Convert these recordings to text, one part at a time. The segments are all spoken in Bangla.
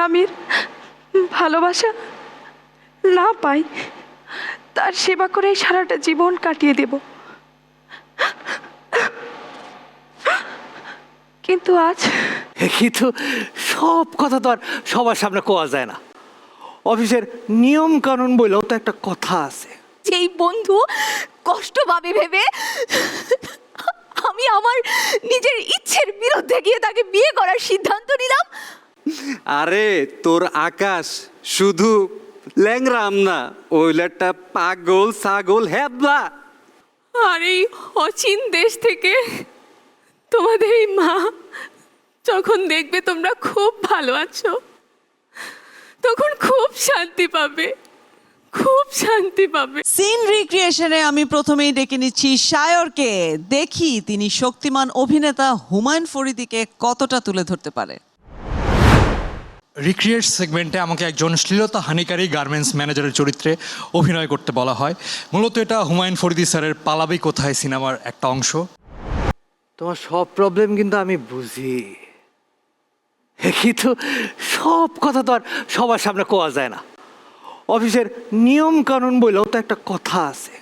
স্বামীর ভালোবাসা না পাই তার সেবা করেই সারাটা জীবন কাটিয়ে দেব। কিন্তু আজ কিন্তু সব কথা তো আর সবার সামনে কোয়া যায় না। অফিসের নিয়ম কানুন বলেও তো একটা কথা আছে। যেই বন্ধু কষ্ট পাবে ভেবে আমি আমার নিজের ইচ্ছের বিরুদ্ধে গিয়ে তাকে বিয়ে করার সিদ্ধান্ত নিলাম আরে তোর আকাশ শুধু ল্যাংরাম না ওইলাটা পাগল ছাগল হ্যাবলা আর এই অচিন দেশ থেকে তোমাদের এই মা যখন দেখবে তোমরা খুব ভালো আছো তখন খুব শান্তি পাবে খুব শান্তি পাবে। সিন রিক্রিয়েশনে আমি প্রথমেই ডেকে নিচ্ছি সায়রকে। দেখি তিনি শক্তিমান অভিনেতা হুমায়ুন ফরিদিকে কতটা তুলে ধরতে পারে। রিক্রিয়েট সেগমেন্টে আমাকে একজন শ্লীলতা হানিকারী গার্মেন্টস ম্যানেজারের চরিত্রে অভিনয় করতে বলা হয়। মূলত এটা হুমায়ুন ফরিদি স্যারের পালাবি কোথায় সিনেমার একটা অংশ। তোমার সব প্রবলেম কিন্তু আমি বুঝি। কিন্তু সব কথা তো আর সবার সামনে কোয়া যায় না। অফিসের নিয়ম কানুন বলেও তো একটা কথা আছে।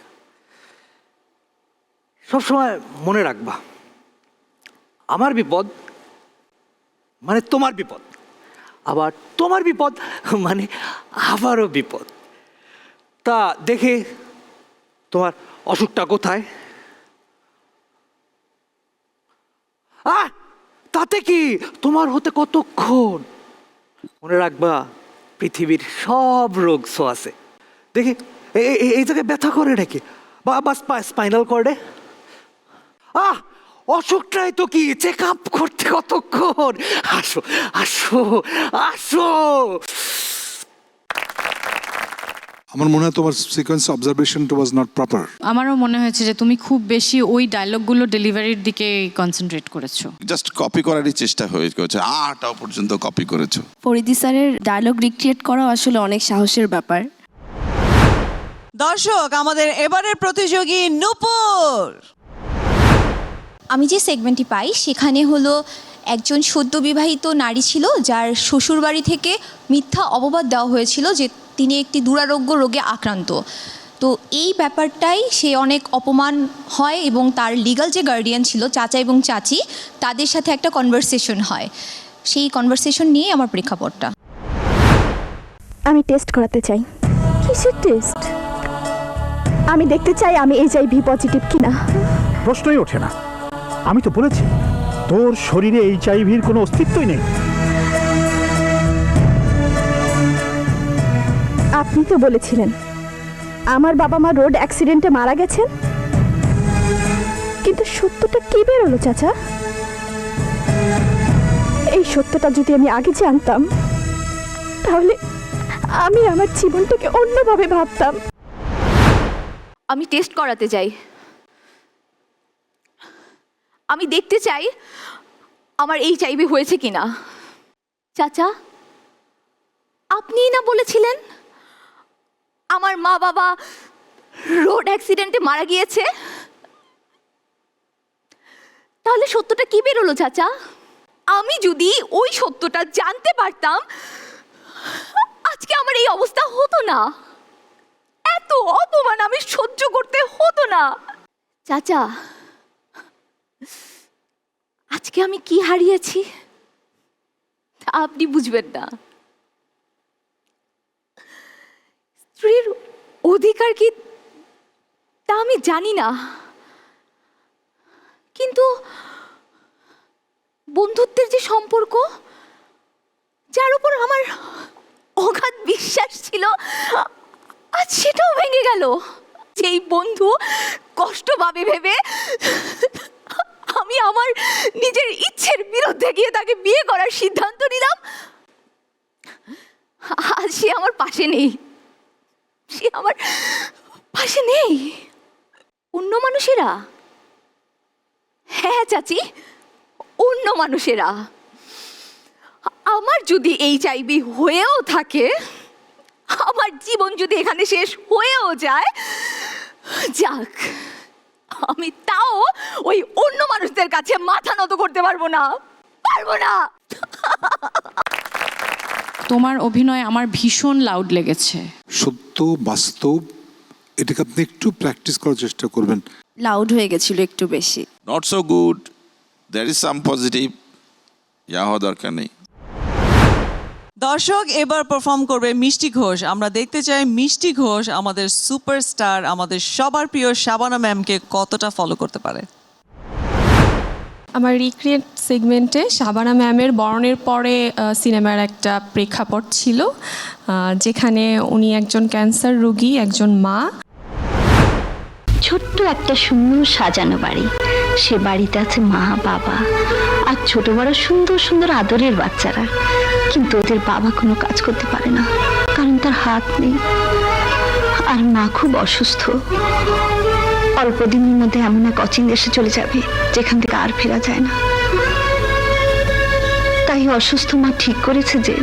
সবসময় মনে রাখবা, আমার বিপদ মানে তোমার বিপদ। আবার তোমার বিপদ মানে আবারও বিপদ। তা দেখে তোমার অসুখটা কোথায়? আহ, তাতে কি? তোমার হতে কতক্ষণ? মনে রাখবা, পৃথিবীর সব রোগ আছে। দেখি এই জায়গায় ব্যথা করে নাকি? বা বা স্পাইনাল কর্ডে? আহ অসুখটাই তো কি? চেক আপ করতে কতক্ষণ? আসো আসো আসো। আমার মনে হয় তোমার সিকোয়েন্স অবজারভেশনটা ওয়াজ নট প্রপার আমারও মনে হয়েছে যে তুমি খুব বেশি ওই ডায়লগগুলো ডেলিভারির দিকে কনসেন্ট্রেট করেছ। জাস্ট কপি করারই চেষ্টা হয়ে গেছে। আটাও পর্যন্ত কপি করেছ। ফরিদি স্যারের ডায়লগ রিক্রিয়েট করা আসলে অনেক সাহসের ব্যাপার। দর্শক আমাদের এবারের প্রতিযোগী নূপুর! আমি যে সেগমেন্টটি পাই সেখানে হলো একজন সদ্য বিবাহিত নারী ছিল যার শ্বশুরবাড়ি থেকে মিথ্যা অপবাদ দেওয়া হয়েছিল যে তিনি একটি দুরারোগ্য রোগে আক্রান্ত। তো এই ব্যাপারটাই সে অনেক অপমান হয় এবং তার লিগাল যে গার্ডিয়ান ছিল চাচা এবং চাচি তাদের সাথে একটা কনভারসেশন হয়। সেই কনভারসেশন নিয়ে আমার প্রেক্ষাপটটা। আমি টেস্ট করাতে চাই। কিসের টেস্ট আমি দেখতে চাই আমি এইচআইভি পজিটিভ কিনা। প্রশ্নই ওঠে না। আমি তো বলেছি তোর শরীরে এইচআইভির কোনো অস্তিত্বই নেই। আপনি তো বলেছিলেন আমার বাবা মা রোড অ্যাক্সিডেন্টে মারা গেছেন? কিন্তু সত্যটা কি বেরোলো চাচা? এই সত্যটা যদি আমি আগে জানতাম তাহলে আমি আমার জীবনটাকে অন্যভাবে ভাবতাম। আমি টেস্ট করাতে চাই আমি দেখতে চাই আমার এই চাইবি হয়েছে কিনা। চাচা, আপনিই না বলেছিলেন আমার মা বাবা রোড অ্যাক্সিডেন্টে মারা গিয়েছে? তাহলে সত্যটা কি বেরোলো চাচা? আমি যদি ওই সত্যটা জানতে পারতাম, আজকে আমার এই অবস্থা হতো না। এত অপমান আমি সহ্য করতে হতো না। চাচা আজকে আমি কি হারিয়েছি? আপনি বুঝবেন না। স্ত্রীর অধিকার কি তা আমি জানি না। কিন্তু বন্ধুত্বের যে সম্পর্ক, যার উপর আমার অগাধ বিশ্বাস ছিল, আজ সেটাও ভেঙে গেল। যেই বন্ধু কষ্ট পাবে ভেবে আমি আমার নিজের ইচ্ছের বিরুদ্ধে গিয়ে তাকে বিয়ে করার সিদ্ধান্ত নিলাম। আজ সে আমার পাশে নেই। সে আমার পাশে নেই। অন্য মানুষেরা? হ্যাঁ চাচি, অন্য মানুষেরা। আমার যদি এই চাইবি হয়েও থাকে, আমার জীবন যদি এখানে শেষ হয়েও যায়, যাক। আমি তাও ওই অন্য মানুষদের কাছে মাথা নত করতে পারব না। পারব না। তোমার অভিনয় আমার ভীষণ লাউড লেগেছে। সত্য বাস্তব এটাকে আপনি একটু প্র্যাকটিস করার চেষ্টা করবেন। লাউড হয়ে গেছিল একটু বেশি। Not so good there is some positive yeah হওয়া দরকার নেই। দর্শক এবার পারফর্ম করবে মিষ্টি ঘোষ। আমরা দেখতে চাই মিষ্টি ঘোষ আমাদের সুপারস্টার আমাদের সবার প্রিয় শাবানা ম্যামকে কতটা ফলো করতে পারে। আমার রিক্রিয়েট সেগমেন্টে শাবানা ম্যামের বরণের পরে সিনেমার একটা প্রেক্ষাপট ছিল যেখানে উনি একজন ক্যান্সার রোগী একজন মা। ছোট্ট একটা সুন্দর সাজানো বাড়ি। সে বাড়িতে আছে মা বাবা আর ছোট বড় সুন্দর সুন্দর আদরের বাচ্চারা। কিন্তু ওদের বাবা কোনো কাজ করতে পারে না। কারণ তার হাত নেই। আর মা খুব অসুস্থ। অল্প দিনের মধ্যে এমন এক অচিন দেশে চলে যাবে, যেখান থেকে আর ফেরা যায় না। তাই অসুস্থ মা ঠিক করেছে যে,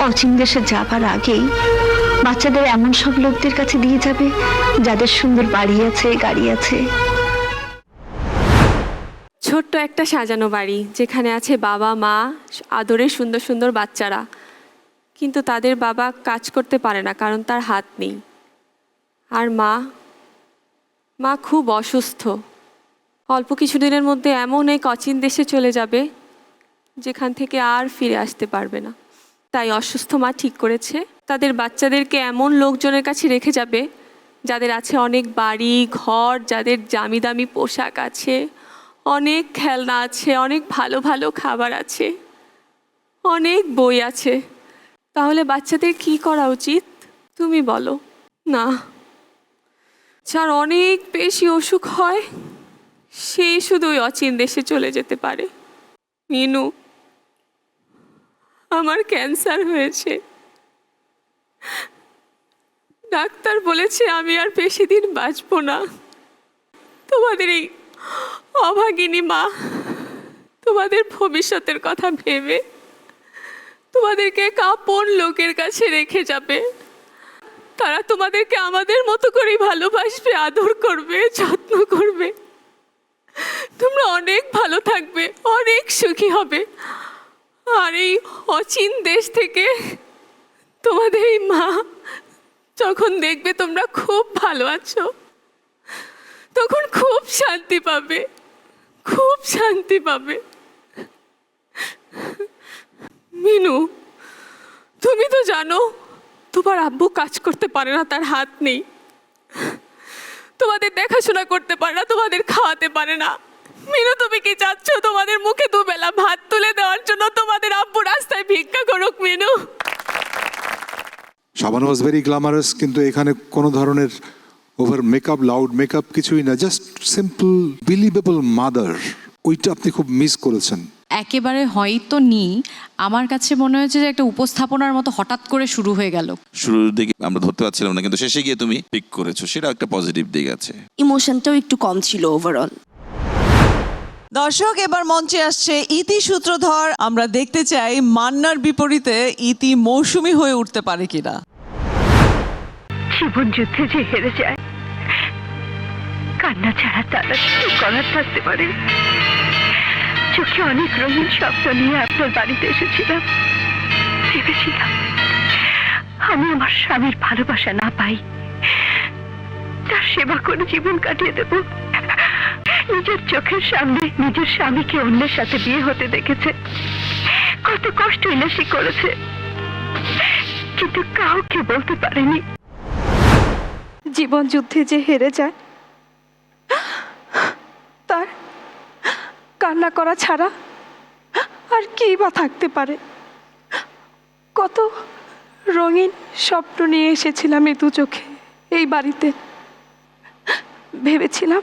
অচিন দেশে যাবার আগেই বাচ্চাদের এমন সব লোকদের কাছে দিয়ে যাবে, যাদের সুন্দর বাড়ি আছে, গাড়ি আছে ছোট্ট একটা সাজানো বাড়ি, যেখানে আছে বাবা, মা, আদরের সুন্দর সুন্দর বাচ্চারা। কিন্তু তাদের বাবা কাজ করতে পারে না, কারণ তার হাত নেই। আর মা মা খুব অসুস্থ। অল্প কিছুদিনের মধ্যে এমন এক অচিন দেশে চলে যাবে, যেখান থেকে আর ফিরে আসতে পারবে না। তাই অসুস্থ মা ঠিক করেছে, তাদের বাচ্চাদেরকে এমন লোকজনের কাছে রেখে যাবে, যাদের আছে অনেক বাড়ি, ঘর, যাদের জামি দামি পোশাক আছে। অনেক খেলনা আছে, অনেক ভালো ভালো খাবার আছে, অনেক বই আছে। তাহলে বাচ্চাদের কি করা উচিত? তুমি বলো। না। যার অনেক বেশি অসুখ হয়, সে শুধু ওই অচিন দেশে চলে যেতে পারে। মিনু, আমার ক্যান্সার হয়েছে। ডাক্তার বলেছে আমি আর বেশি দিন বাঁচবো না। তোমাদের এই অভাগিনী মা। তোমাদের ভবিষ্যতের কথা ভেবে তোমাদেরকে কাপন লোকের কাছে রেখে যাবে। তারা তোমাদেরকে আমাদের মতো করেই ভালোবাসবে, আদর করবে, যত্ন করবে। তোমরা অনেক ভালো থাকবে, অনেক সুখী হবে। আর এই অচিন দেশ থেকে তোমাদের এই মা যখন দেখবে তোমরা খুব ভালো আছো, তখন খুব শান্তি পাবে। খুব শান্তি পাবে। মিনু, তুমি তো জানো, তোমার আব্বু কাজ করতে পারে না, তার হাত নেই। তোমাদের দেখাশোনা করতে পারে না, তোমাদের খাওয়াতে পারে না। মিনু, তুমি কি চাচ্ছ তোমাদের মুখে দুবেলা ভাত তুলে দেওয়ার জন্য তোমাদের আব্বু রাস্তায় ভিক্ষা করুক, Minu? Shabana was very glamorous কিন্তু এখানে কোনো ধরনের ওভার মেকআপ লাউড মেকআপ কিছুই না জাস্ট সিম্পল বিলিভেবল মাদার ওইটা আপনি খুব মিস করেছেন। একেবারে হয়তো নি আমার কাছে মনে হয়েছে যে একটা উপস্থাপনার মতো হঠাৎ করে শুরু হয়ে গেল। শুরুর দিকে আমরা ধরতে পারছিলাম না কিন্তু শেষে গিয়ে তুমি পিক করেছ সেটা একটা পজিটিভ দিক আছে। ইমোশনটাও একটু কম ছিল ওভারঅল দর্শক এবার মঞ্চে আসছে ইতি সূত্রধর। আমরা দেখতে চাই মান্নার বিপরীতে ইতি মৌসুমি হয়ে উঠতে পারে কিনা। জীবন যুদ্ধে যে হেরে যায়, কান্না ছাড়া তারা কি করার থাকতে পারে চোখে অনেক রঙিন স্বপ্ন নিয়ে আপনার বাড়িতে এসেছিলাম। ভেবেছিলাম, আমি আমার স্বামীর ভালোবাসা না পাই। তার সেবা করে জীবন কাটিয়ে দেব। নিজের চোখের সামনে নিজের স্বামীকে অন্যের সাথে বিয়ে হতে দেখেছে। কত কষ্ট ইলাসি করেছে। কিন্তু কাউকে বলতে পারেনি। জীবন যুদ্ধে যে হেরে যায়, তার কান্না করা ছাড়া আর কি বা থাকতে পারে? কত রঙিন স্বপ্ন নিয়ে এসেছিলাম এই দু চোখে, এই বাড়িতে। ভেবেছিলাম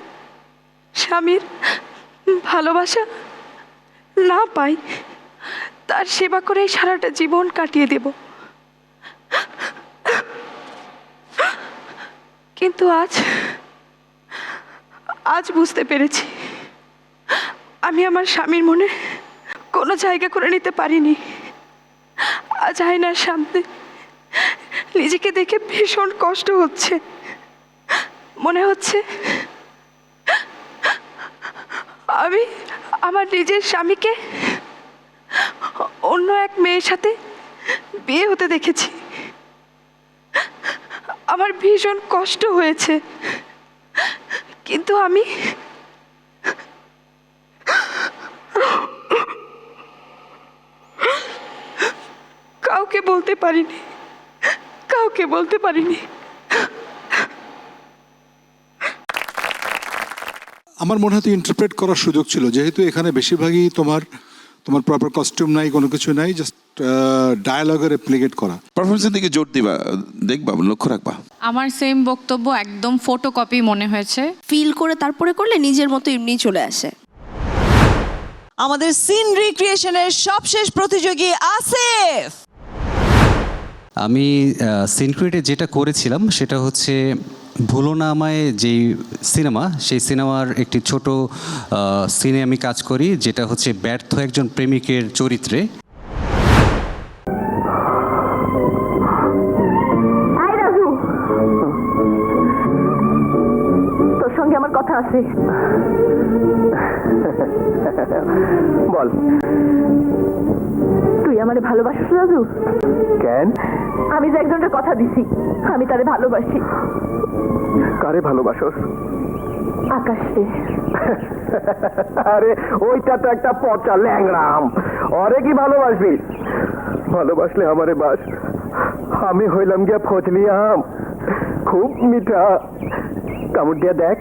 স্বামীর ভালোবাসা না পাই, তার সেবা করেই সারাটা জীবন কাটিয়ে দেব। কিন্তু আজ আজ বুঝতে পেরেছি। আমি আমার স্বামীর মনে কোনো জায়গা করে নিতে পারিনি। আজ আয়নার সামনে নিজেকে দেখে ভীষণ কষ্ট হচ্ছে। মনে হচ্ছে আমি আমার নিজের স্বামীকে অন্য এক মেয়ের সাথে বিয়ে হতে দেখেছি। আমার ভীষণ কষ্ট হয়েছে। কিন্তু আমি কাউকে বলতে পারিনি। কাউকে বলতে পারিনি। আমার মনে হয় ইন্টারপ্রেট করার সুযোগ ছিল। যেহেতু এখানে বেশিরভাগই তোমার তোমার প্রপার কস্টিউম নাই কোনো কিছু নাই জাস্ট ডায়ালগে রেপ্লিকেট করা। পারফরমেন্সের দিকে জোর দিবা দেখবা লক্ষ্য রাখবা। আমার সেম বক্তব্য একদম ফটোকপি মনে হয়েছে। ফিল করে তারপরে করলে নিজের মতো এমনি চলে আসে। আমাদের সিন রিক্রিয়েশনের সবশেষ প্রতিযোগী আসিফ! আমি সিনক্রিয়েটে যেটা করেছিলাম সেটা হচ্ছে ভুলো না আমায় যেই সিনেমা সেই সিনেমার একটি ছোট সিনে আমি কাজ করি যেটা হচ্ছে ব্যর্থ একজন প্রেমিকের চরিত্রে। তোর সঙ্গে আমার কথা আছে। বল। আমারে ভালোবাসিস রাজু কেন? আমি যে একজনের কথা দিছি আমি তারে ভালোবাসি। কারে ভালোবাসোস? আকাশে আরে ওইটা তো একটা পচা ল্যাংরাম অরে কি ভালোবাসবি? ভালোবাসলে আমারে বাস। আমি হইলাম গিয়া ফজলি আম। খুব মিঠা। কামড় দিয়া দেখ।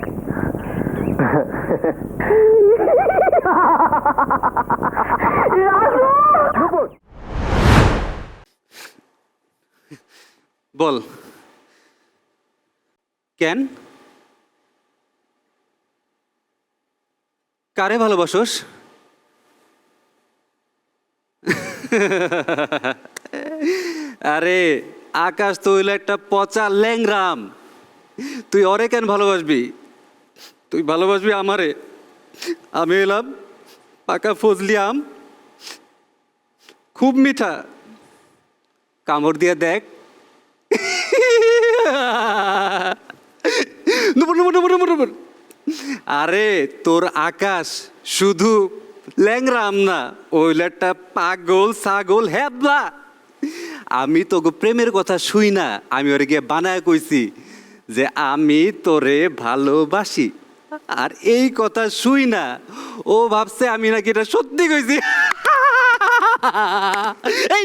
বল। কেন? কারে ভালোবাসোস? আরে, আকাশ তো হইল একটা পচা ল্যাংরাম তুই অরে কেন ভালোবাসবি? তুই ভালোবাসবি আমারে। আমি এলাম পাকা ফজলি আম। খুব মিঠা। কামড় দিয়ে দেখ। নুপুর নুপুর নুপুর নুপুর নুপুর। আরে তোর আকাশ শুধু ল্যাংরাম না ওইলাটা পাগল ছাগল হ্যাবলা আমি তো প্রেমের কথা শুই না আমি ওরে গিয়ে বানায় কইছি যে আমি তোরে ভালোবাসি। আর এই কথা শুই না ও ভাবছে আমি নাকি এটা সত্যি কইছি। এই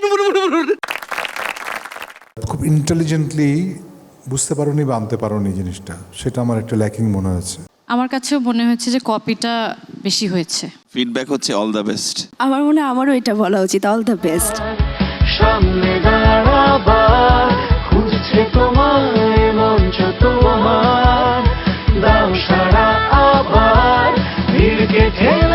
খুব ইন্টেলিজেন্টলি বুঝতে পারোনি বা আনতে পারোনি জিনিসটা সেটা আমার একটা ল্যাকিং মনে হয়েছে। আমার কাছেও মনে হচ্ছে যে কপিটা বেশি হয়েছে। ফিডব্যাক হচ্ছে অল দ্য বেস্ট আমার মনে হয় আমারও এটা বলা উচিত অল দ্য বেস্ট সামনে দাঁড়াবার খুঁজছে তোমায় মঞ্চ তোমার। দাও সারা আবার ভিড় কেটে